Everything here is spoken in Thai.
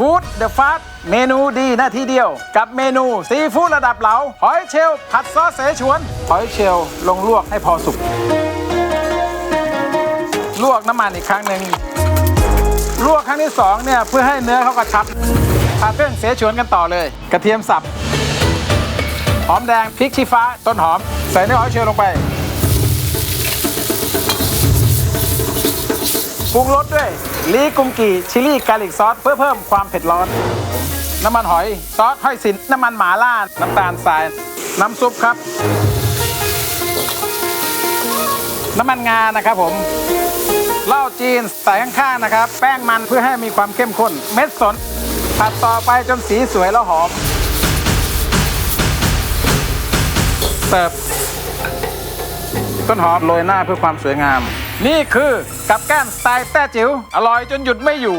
ฟู้ดเดอะฟาสเมนูดีหน้าที่เดียว กับเมนูซีฟู้ดระดับเหลาหอยเชลล์ผัดซอสเสฉวนหอยเชลล์ลงลวกให้พอสุก ลวกน้ำมันอีกครั้งหนึ่งลวกครั้งที่สองเนี่ยเพื่อให้เนื้อเขากระชับผัดเครื่องเสฉวนกันต่อเลย กระเทียมสับ หอมแดงพริกชี้ฟ้าต้นหอม ใส่เนื้อหอยเชลล์ลงไป ปรุงรสด้วยลีกุมกีชิลี่กาลิกซอสเพื่อเพิ่มความเผ็ดร้อน น้ำมันหอย ซอสหอยสินน้ำมันหมาล่า น้ำตาลทราย น้ำซุปครับ น้ำมันงานะครับผมเหล้าจีนใส่ข้างๆนะครับ แป้งมันเพื่อให้มีความเข้มข้น เม็ดสนผัดต่อไปจนสีสวยแล้วหอม เสิร์ฟ ต้นหอมโรยหน้าเพื่อความสวยงาม นี่คือกับแก้มสไตล์แต้จิ๋วอร่อยจนหยุดไม่อยู่